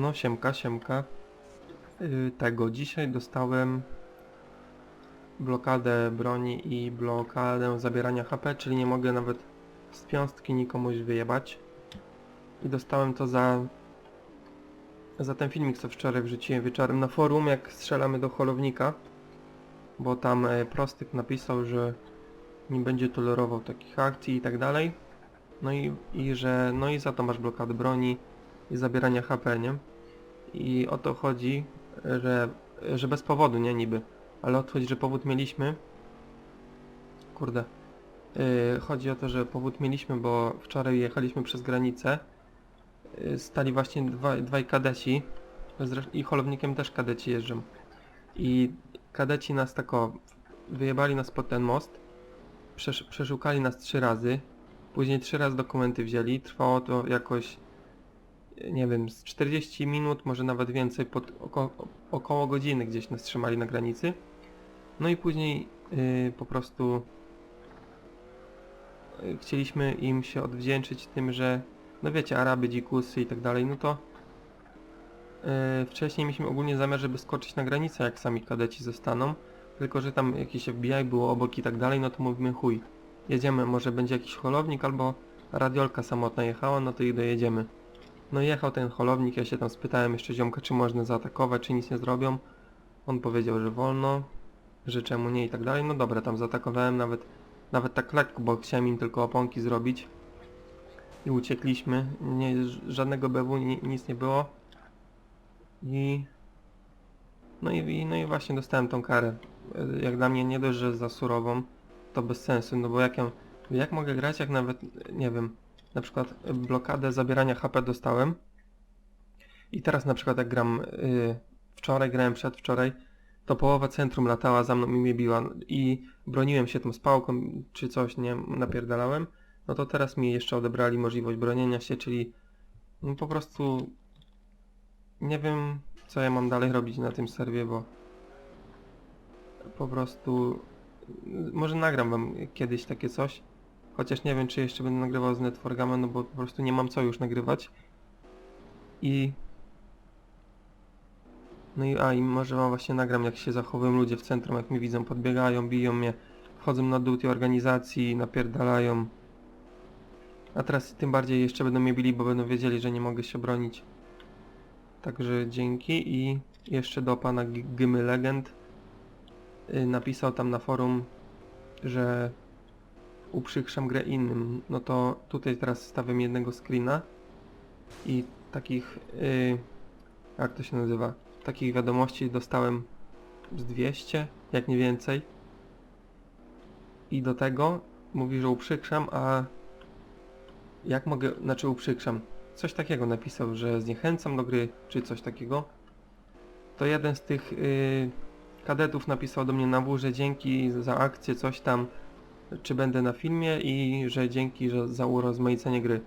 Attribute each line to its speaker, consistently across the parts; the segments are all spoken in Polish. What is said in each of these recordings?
Speaker 1: No siemka, siemka. Yy, tego, dzisiaj dostałem blokadę broni i blokadę zabierania HP, czyli nie mogę nawet z piąstki nikomuś wyjebać. I dostałem to za za ten filmik, co wczoraj wrzuciłem wieczorem na forum, jak strzelamy do holownika. Bo tam e, Prostyk napisał, że nie będzie tolerował takich akcji i tak dalej. No i, i że, no i za to masz blokadę broni i zabierania HP, nie? I o to chodzi, że, że bez powodu, nie niby. Ale o to chodzi, że powód mieliśmy. Kurde. Yy, chodzi o to, że powód mieliśmy, bo wczoraj jechaliśmy przez granicę. Yy, stali właśnie dwa, dwaj kadeci. I holownikiem też kadeci jeżdżą. I kadeci nas tako wyjebali nas pod ten most. Przesz przeszukali nas trzy razy. Później trzy razy dokumenty wzięli. Trwało to jakoś nie wiem, z 40 minut, może nawet więcej, pod oko około godziny gdzieś nas trzymali na granicy. No i później yy, po prostu yy, chcieliśmy im się odwdzięczyć tym, że no wiecie, Araby, dzikusy i tak dalej, no to yy, wcześniej mieliśmy ogólnie zamiar, żeby skoczyć na granicę, jak sami kadeci zostaną, tylko że tam jakiś FBI było obok i tak dalej, no to mówimy chuj. Jedziemy, może będzie jakiś holownik albo radiolka samotna jechała, no to i dojedziemy. No jechał ten holownik, ja się tam spytałem jeszcze ziomka, czy można zaatakować, czy nic nie zrobią. On powiedział, że wolno, że czemu nie i tak dalej. No dobra, tam zaatakowałem nawet, nawet tak lekko, bo chciałem im tylko oponki zrobić. I uciekliśmy. Nie, żadnego BW, ni, nic nie było. I... No i, no i właśnie dostałem tą karę. Jak dla mnie nie dość, że za surową, to bez sensu, no bo jak ja, jak mogę grać, jak nawet, nie wiem, na przykład y, blokadę zabierania HP dostałem. I teraz na przykład jak gram y, wczoraj, grałem przedwczoraj, to połowa centrum latała za mną i mnie biła. I broniłem się tą spałką czy coś, nie napierdalałem, no to teraz mi jeszcze odebrali możliwość bronienia się, czyli no po prostu nie wiem co ja mam dalej robić na tym serwie, bo po prostu y, może nagram wam kiedyś takie coś, Chociaż nie wiem, czy jeszcze będę nagrywał z Netforgama, no bo po prostu nie mam co już nagrywać. I... No i a, i może wam właśnie nagram, jak się zachowują ludzie w centrum, jak mnie widzą, podbiegają, biją mnie, wchodzą na dół tej organizacji, napierdalają. A teraz tym bardziej jeszcze będą mnie bili, bo będą wiedzieli, że nie mogę się bronić. Także dzięki i jeszcze do pana G- Gymy Legend y, napisał tam na forum, że uprzykrzam grę innym, no to tutaj teraz stawiam jednego screena i takich, yy, jak to się nazywa, takich wiadomości dostałem z 200, jak nie więcej. I do tego mówi, że uprzykrzam, a jak mogę, znaczy uprzykrzam, coś takiego napisał, że zniechęcam do gry, czy coś takiego. To jeden z tych yy, kadetów napisał do mnie na W, że dzięki za akcję, coś tam, czy będę na filmie i że dzięki że za urozmaicenie gry.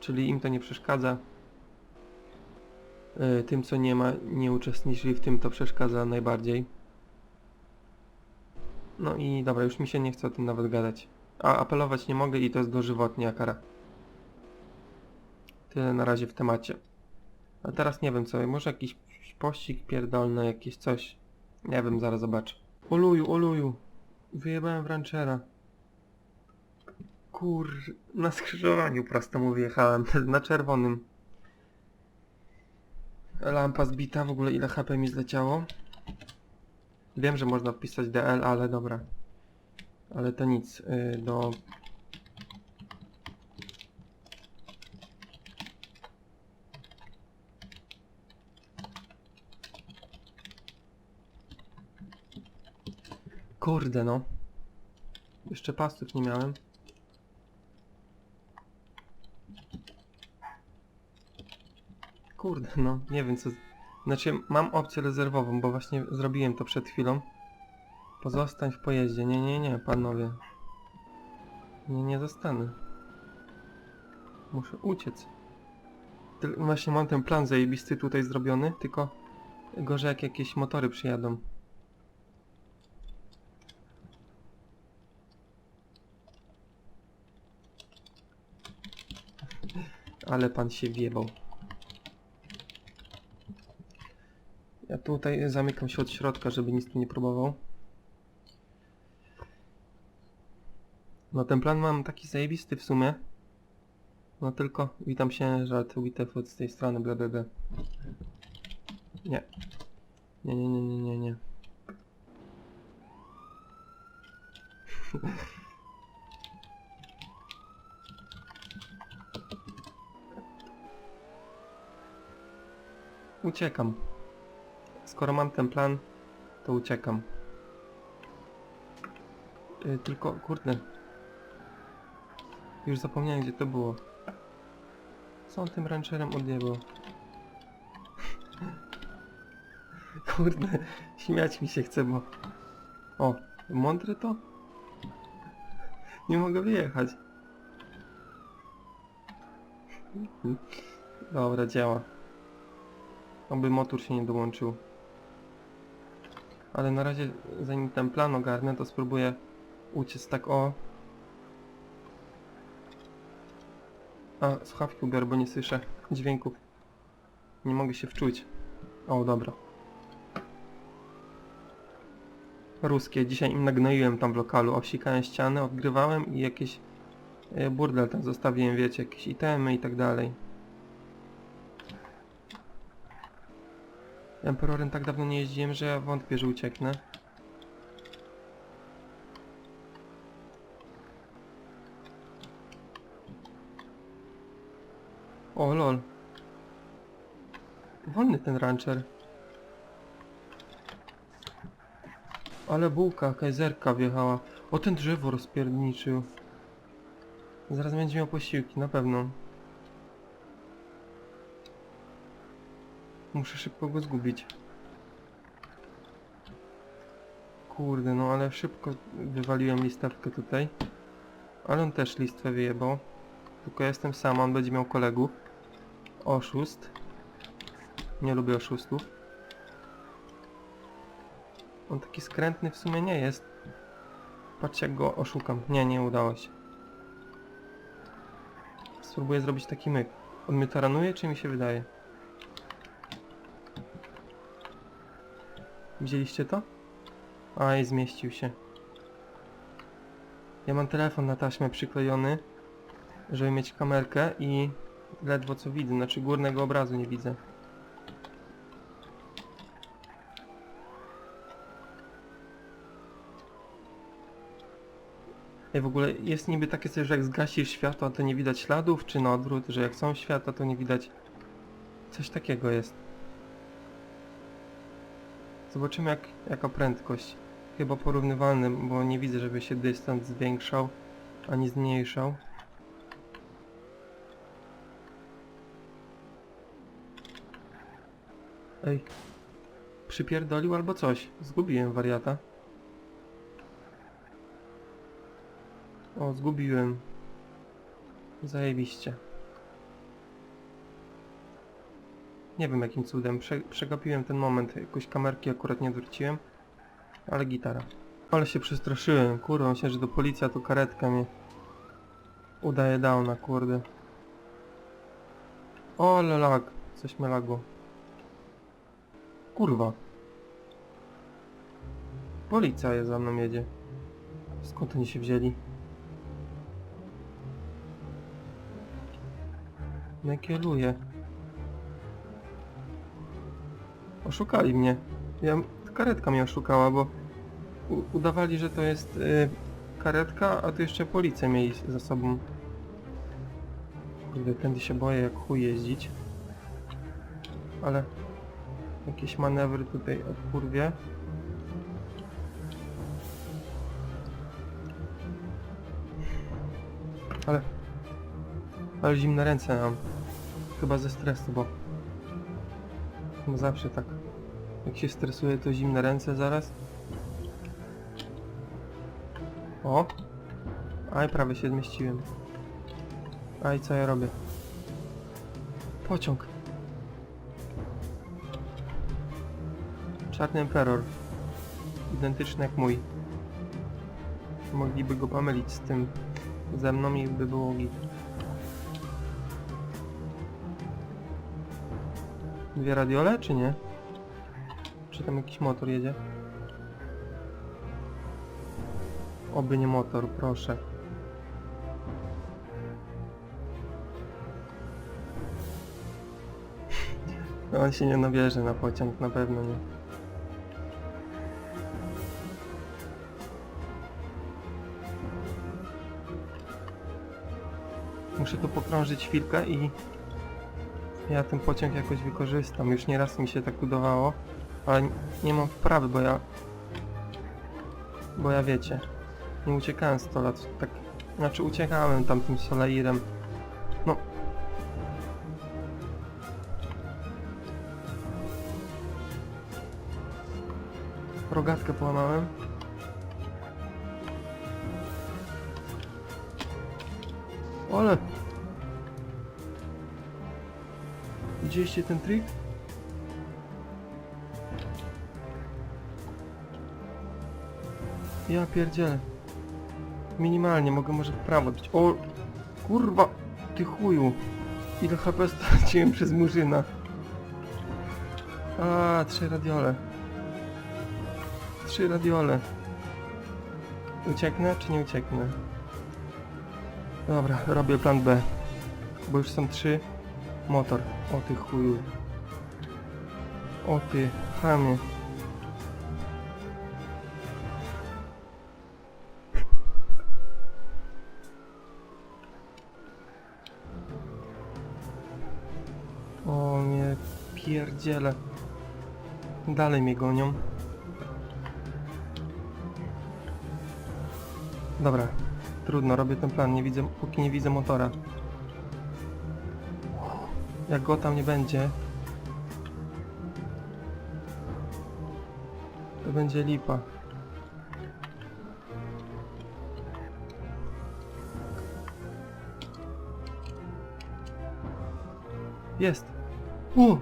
Speaker 1: Czyli im to nie przeszkadza. E, Tym co nie ma, nie uczestniczyli w tym to przeszkadza najbardziej. No i dobra, już mi się nie chce o tym nawet gadać. A apelować nie mogę i to jest dożywotnia kara. Tyle na razie w temacie. A teraz nie wiem co, może jakiś pościg pierdolny, jakieś coś. Nie wiem, zaraz zobaczę. Oluju, oluju. Wyjebałem w ranchera. Kur... Na skrzyżowaniu prosto mu wjechałem, na czerwonym. Lampa zbita, w ogóle ile HP mi zleciało? Wiem, że można wpisać DL, ale dobra. Ale to nic, yy, do... Kurde no. Jeszcze pasów nie miałem. Kurde, no, nie wiem co... Znaczy, mam opcję rezerwową, bo właśnie zrobiłem to przed chwilą. Pozostań w pojeździe. Nie, nie, nie, panowie. Nie, nie zostanę. Muszę uciec. Tyl- Właśnie mam ten plan zajebisty tutaj zrobiony, tylko gorzej jak jakieś motory przyjadą. Ale pan się wjebał. Tutaj zamykam się od środka, żeby nic tu nie próbował. No ten plan mam taki zajebisty w sumie. No tylko witam się, żart Witef z tej strony, bla bla bla. Nie. Nie, nie, nie, nie, nie, nie. Uciekam. Skoro mam ten plan, to uciekam. Yy, tylko, kurde. Już zapomniałem, gdzie to było. Co on tym rancherem odjebał? Kurde, śmiać mi się chce, bo... O, mądre to? Nie mogę wyjechać. Dobra, działa. Oby motor się nie dołączył. Ale na razie, zanim ten plan ogarnę, to spróbuję uciec tak o... A, słuchawki ubiorę, bo nie słyszę dźwięków. Nie mogę się wczuć. O, dobra. Ruskie. Dzisiaj im nagnoiłem tam w lokalu. Obsikałem ściany, odgrywałem i jakieś e, burdel tam zostawiłem, wiecie, jakieś itemy i tak dalej. Emperorem tak dawno nie jeździłem, że ja wątpię, że ucieknę. O lol. Wolny ten rancher. Ale bułka, kajzerka wjechała. O ten drzewo rozpierniczył. Zaraz będzie miał posiłki, na pewno. Muszę szybko go zgubić. Kurde, no ale szybko wywaliłem listewkę tutaj. Ale on też listwę wyjebał. Tylko ja jestem sam, on będzie miał kolegów. Oszust. Nie lubię oszustów. On taki skrętny w sumie nie jest. Patrzcie jak go oszukam. Nie, nie udało się. Spróbuję zrobić taki myk. On mnie taranuje, czy mi się wydaje? Widzieliście to? Aj, zmieścił się. Ja mam telefon na taśmę przyklejony, żeby mieć kamerkę i ledwo co widzę, znaczy górnego obrazu nie widzę. Ej, w ogóle jest niby takie coś, że jak zgasisz światło, to nie widać śladów, czy na odwrót, że jak są światła, to nie widać... Coś takiego jest. Zobaczymy jak, jaka prędkość. Chyba porównywalny, bo nie widzę, żeby się dystans zwiększał, ani zmniejszał. Ej. Przypierdolił albo coś. Zgubiłem wariata. O, zgubiłem. Zajebiście. Nie wiem jakim cudem. Prze przegapiłem ten moment. Jakoś kamerki akurat nie odwróciłem. Ale gitara. Ale się przestraszyłem. Kurwa, myślałem, że do policja to karetka mnie udaje downa, kurde. O, lag. Coś mnie lagło. Kurwa. Policja je za mną jedzie. Skąd oni się wzięli? Nie Oszukali mnie. Ja, karetka mnie oszukała, bo u, udawali, że to jest y, karetka, a tu jeszcze policję mieli za sobą. Kurde, tędy się boję jak chuj jeździć. Ale jakieś manewry tutaj odkurwie. Ale... Ale zimne ręce mam. Chyba ze stresu, bo... Bo zawsze tak. Jak się stresuje, to zimne ręce zaraz. O! Aj, prawie się zmieściłem. Aj, co ja robię? Pociąg. Czarny Emperor. Identyczny jak mój. Mogliby go pomylić z tym ze mną i by było git. Dwie radiole, czy nie? Czy tam jakiś motor jedzie? Oby nie motor, proszę. No, On się nie nabierze na pociąg, na pewno nie. Muszę tu pokrążyć chwilkę i ja ten pociąg jakoś wykorzystam. Już nieraz mi się tak udawało, ale nie mam wprawy, bo ja... Bo ja wiecie, nie uciekałem z lat, tak... Znaczy uciekałem tamtym Solairem. No. Rogatkę połamałem. Ale... Widzieliście ten trik? Ja pierdzielę. Minimalnie, mogę może w prawo być. O! Kurwa! Ty chuju! Ile HP straciłem przez murzyna? A, trzy radiole. Trzy radiole. Ucieknę czy nie ucieknę? Dobra, robię plan B. Bo już są trzy. Motor. O ty chuju. O ty, chamie. Pierdziele. Dalej mnie gonią. Dobra, trudno, robię ten plan, nie widzę, póki nie widzę motora. Jak go tam nie będzie, to będzie lipa. Jest! U!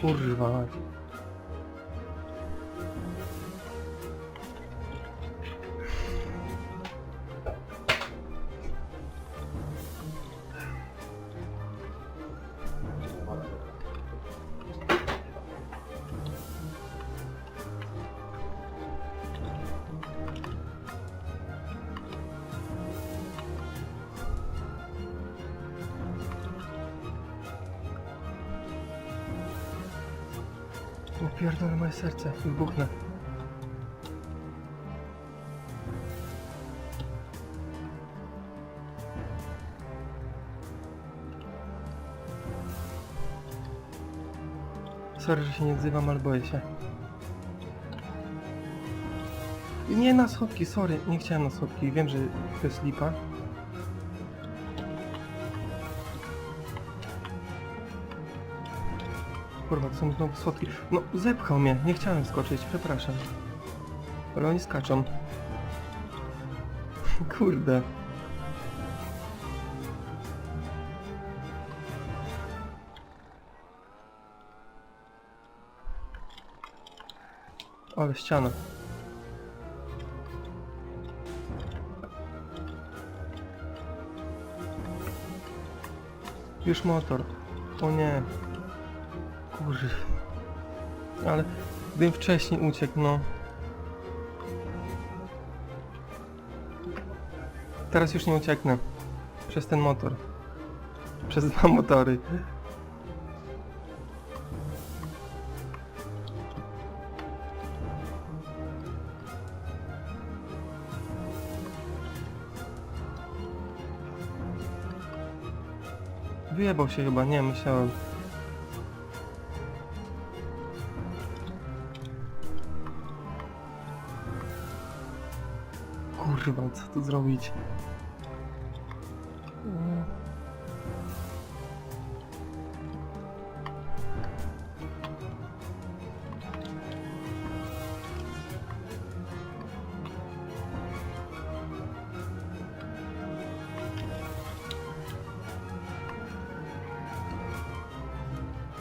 Speaker 1: Kurwa. mać. Pierdolę moje serce, wybuchnę. Sorry, że się nie odzywam, ale boję się. Nie na schodki, sorry, nie chciałem na schodki. Wiem, że to jest lipa. Kurwa, to są znowu schodki. No, zepchał mnie, nie chciałem skoczyć, przepraszam. Ale oni skaczą. Kurde. Ale ściana. Już motor. O nie. Kurwa. Ale gdybym wcześniej uciekł, no. Teraz już nie ucieknę. Przez ten motor. Przez dwa motory. Wyjebał się chyba, nie myślałem. Kurwa, co tu zrobić?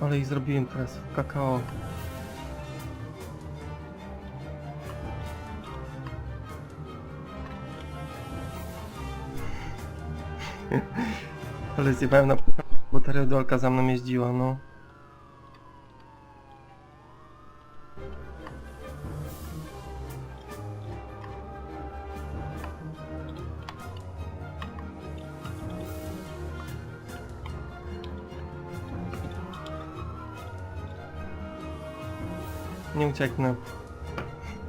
Speaker 1: Ale i zrobiłem teraz kakao. Ale zjebałem na... bo ta redolka za mną jeździła, no. Nie ucieknę.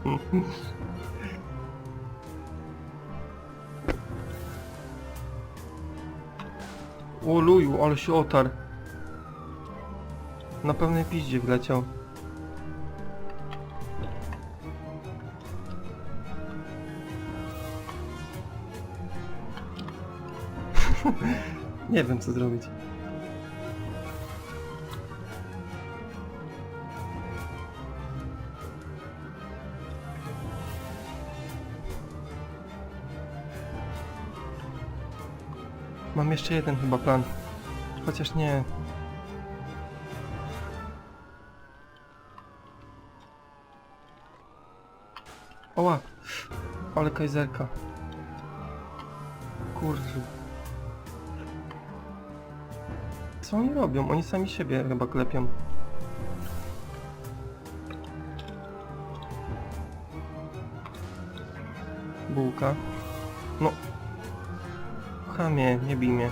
Speaker 1: O ale się otarł. Na pewnej piździe wleciał. Nie wiem co zrobić. Mam jeszcze jeden chyba plan. Chociaż nie. Oła! Ale kajzerka. Kurde. Co oni robią? Oni sami siebie chyba klepią. Bułka. No. Chamie, nie bij mnie.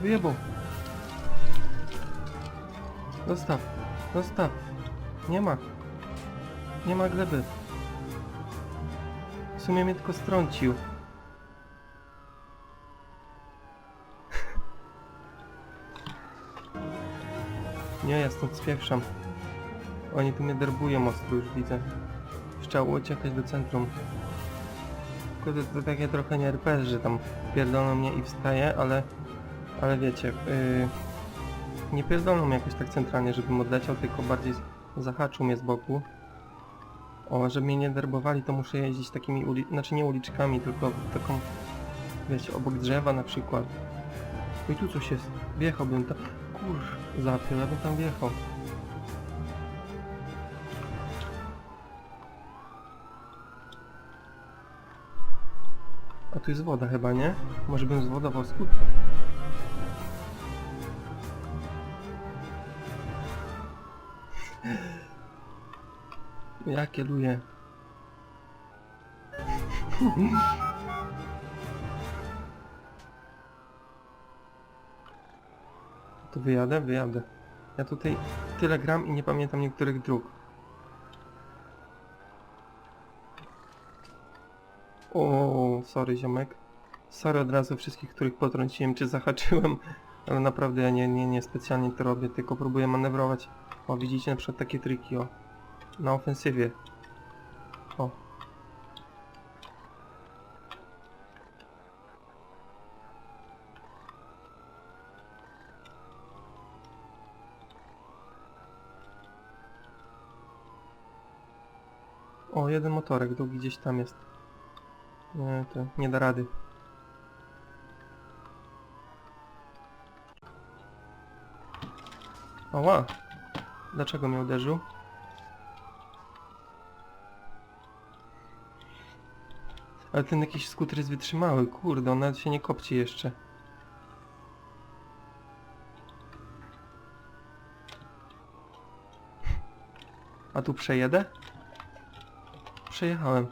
Speaker 1: Wyjebał. Zostaw. Zostaw. Nie ma. Nie ma gleby. W sumie mnie tylko strącił. Nie, ja stąd spieprzam. Oni tu mnie derbują ostro, już widzę. Trzeba uciekać do centrum. Tylko to, to takie trochę nie RPS, że tam pierdolą mnie i wstaję, ale... Ale wiecie, yy, nie pierdolą mnie jakoś tak centralnie, żebym odleciał, tylko bardziej zahaczył mnie z boku. O, żeby mnie nie derbowali, to muszę jeździć takimi uli... znaczy nie uliczkami, tylko taką, wiecie, obok drzewa na przykład. Oj, tu coś jest. Wjechałbym tam. Kur... zapił, ja bym tam wjechał. A tu jest woda chyba, nie? Może bym zwodował skut? Ja kieruję. To wyjadę? Wyjadę. Ja tutaj tyle gram i nie pamiętam niektórych dróg. O, sorry ziomek. Sorry od razu wszystkich, których potrąciłem czy zahaczyłem, ale naprawdę ja nie, nie, nie specjalnie to robię, tylko próbuję manewrować. O, widzicie na przykład takie triki, o. Na ofensywie. O. O, jeden motorek, drugi gdzieś tam jest. Nie, to nie da rady. Oła! Dlaczego mnie uderzył? Ale ten jakiś skuter jest wytrzymały, kurde, on nawet się nie kopci jeszcze. A tu przejedę? Przejechałem.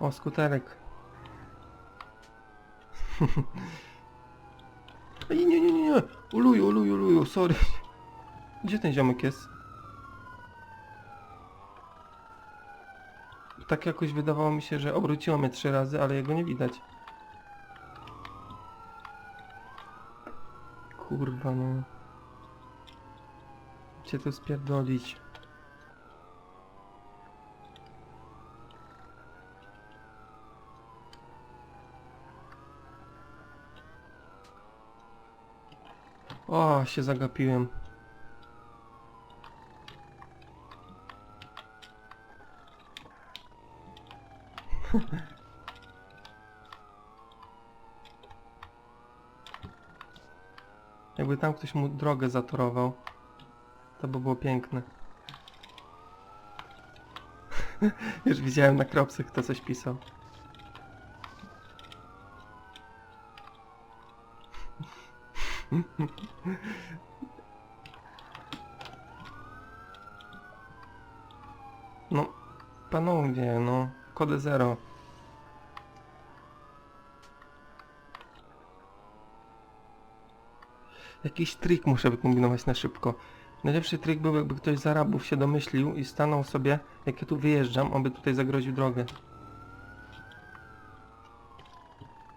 Speaker 1: O, skuterek. Ej, nie, nie, nie, nie. Uluju, uluju, uluju, sorry. Gdzie ten ziomek jest? Tak jakoś wydawało mi się, że obróciło mnie trzy razy, ale jego nie widać. Kurwa no. Cię tu spierdolić. O, się zagapiłem. Jakby tam ktoś mu drogę zatorował, to by było piękne. Już widziałem na kropsach, kto coś pisał. No, panowie, no, kody zero. Jakiś trik muszę wykombinować na szybko. Najlepszy trik był, jakby ktoś z Arabów się domyślił i stanął sobie, jak ja tu wyjeżdżam, on by tutaj zagroził drogę.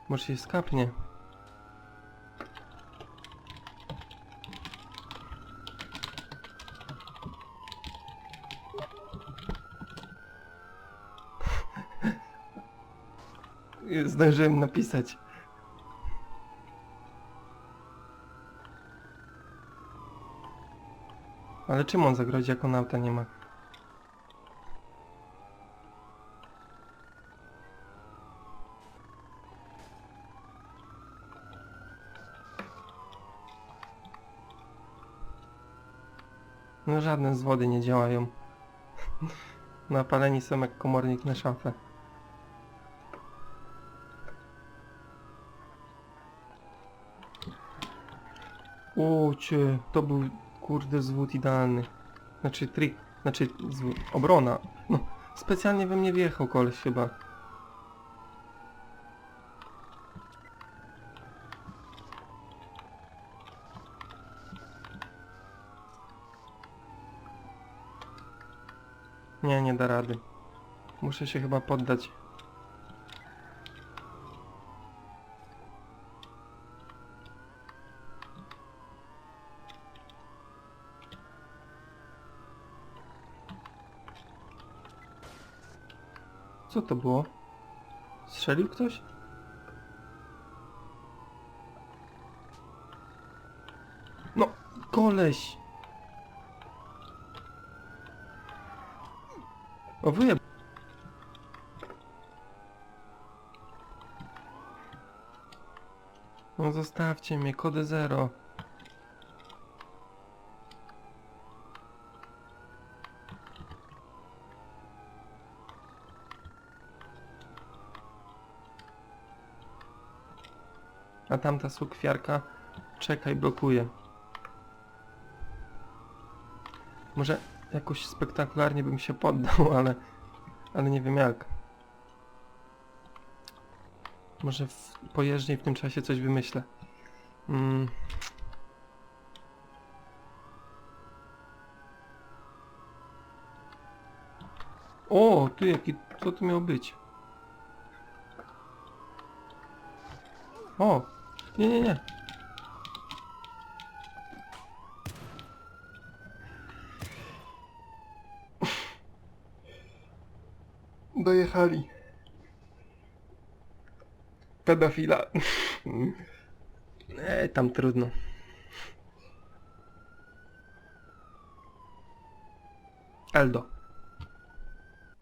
Speaker 1: Może się skapnie. Zdążyłem napisać. Ale czym on zagrodzi, jak on auta nie ma? No żadne z wody nie działają. Napaleni są jak komornik na szafę. O to był kurde zwód idealny. Znaczy trik, znaczy zwód, obrona. No, specjalnie we mnie wjechał koleś chyba. Nie, nie da rady. Muszę się chyba poddać. Co to było? Strzelił ktoś? No, koleś! O, wyjeb... No zostawcie mnie, kody zero. Tamta sukwiarka czekaj, blokuje. Może jakoś spektakularnie bym się poddał, ale, ale nie wiem jak. Może w, pojeżdżę i w tym czasie coś wymyślę. Mm. O, ty jaki, co to miało być? O, nie, nie, nie. Dojechali. Pedofila. E, tam trudno. Eldo.